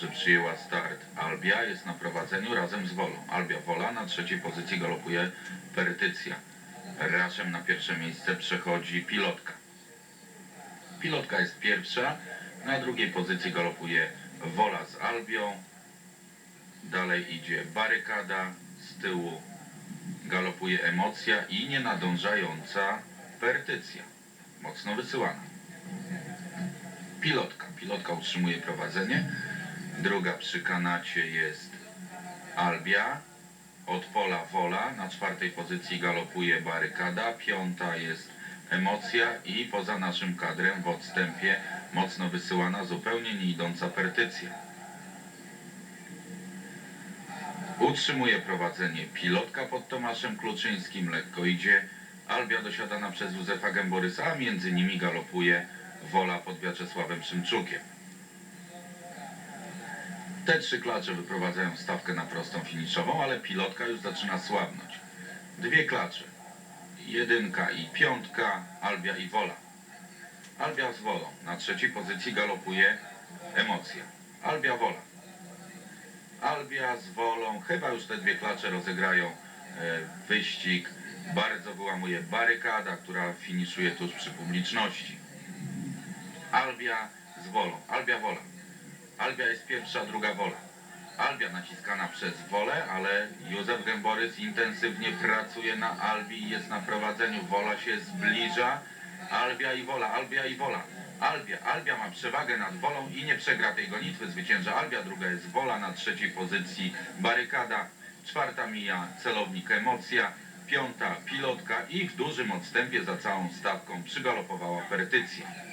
dobrze przyjęła start. Albia jest na prowadzeniu razem z Wolą. Albia Wola na trzeciej pozycji galopuje Perytycja. Raszem na pierwsze miejsce przechodzi Pilotka. Pilotka jest pierwsza, na drugiej pozycji galopuje Wola z Albią. Dalej idzie Barykada, z tyłu galopuje Emocja i nienadążająca Perytycja. Mocno wysyłana. Pilotka. Pilotka utrzymuje prowadzenie. Druga przy kanacie jest Albia. Od pola Wola. Na czwartej pozycji galopuje Barykada. Piąta jest Emocja i poza naszym kadrem w odstępie mocno wysyłana, zupełnie nie idąca Pertycja. Utrzymuje prowadzenie pilotka pod Tomaszem Kluczyńskim, lekko idzie. Albia dosiadana przez Józefa Gęborysa, a między nimi galopuje Wola pod Wiaczesławem Szymczukiem. Te trzy klacze wyprowadzają stawkę na prostą finiszową, ale pilotka już zaczyna słabnąć. Dwie klacze. Jedynka i piątka, Albia i Wola. Albia z Wolą. Na trzeciej pozycji galopuje Emocja. Albia Wola. Albia z Wolą. Chyba już te dwie klacze rozegrają e, wyścig. Bardzo wyłamuje barykada, która finiszuje tuż przy publiczności. Albia z Wolą. Albia Wola. Albia jest pierwsza, druga Wola. Albia naciskana przez Wolę, ale Józef Gęborys intensywnie pracuje na Albii i jest na prowadzeniu. Wola się zbliża. Albia i Wola, Albia i Wola. Albia, Albia ma przewagę nad Wolą i nie przegra tej gonitwy. Zwycięża Albia, druga jest Wola, na trzeciej pozycji Barykada, czwarta mija celownik Emocja, piąta Pilotka i w dużym odstępie za całą stawką przygalopowała Perytycja.